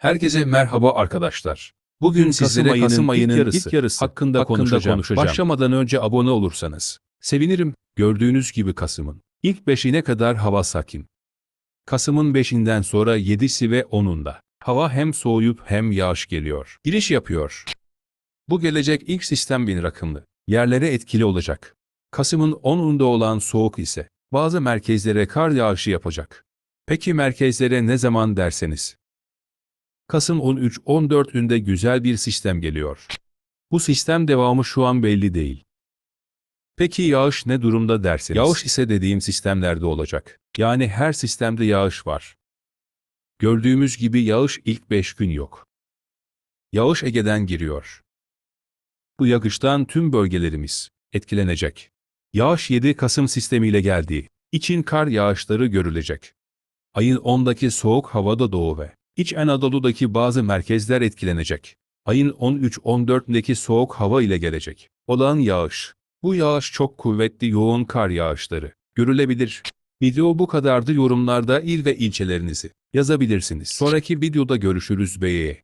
Herkese merhaba arkadaşlar. Bugün sizlere Kasım ayının, ilk yarısı, hakkında, konuşacağım. Başlamadan önce abone olursanız sevinirim. Gördüğünüz gibi Kasım'ın ilk beşine kadar hava sakin. Kasım'ın 5'inden sonra 7'si ve 10'unda hava hem soğuyup hem yağış geliyor. Giriş yapıyor. Bu gelecek ilk sistem bin rakımlı. Yerlere etkili olacak. Kasım'ın 10'unda olan soğuk ise bazı merkezlere kar yağışı yapacak. Peki merkezlere ne zaman derseniz? Kasım 13-14'ünde güzel bir sistem geliyor. Bu sistem devamı şu an belli değil. Peki yağış ne durumda derseniz? Yağış ise dediğim sistemlerde olacak. Yani her sistemde yağış var. Gördüğümüz gibi yağış ilk 5 gün yok. Yağış Ege'den giriyor. Bu yağıştan tüm bölgelerimiz etkilenecek. Yağış 7 Kasım sistemiyle geldiği için kar yağışları görülecek. Ayın 10'daki soğuk havada doğu ve İç Anadolu'daki bazı merkezler etkilenecek. Ayın 13-14'ündeki soğuk hava ile gelecek. Olan yağış. Bu yağış çok kuvvetli yoğun kar yağışları. Görülebilir. Video bu kadardı yorumlarda il ve ilçelerinizi yazabilirsiniz. Sonraki videoda görüşürüz beye.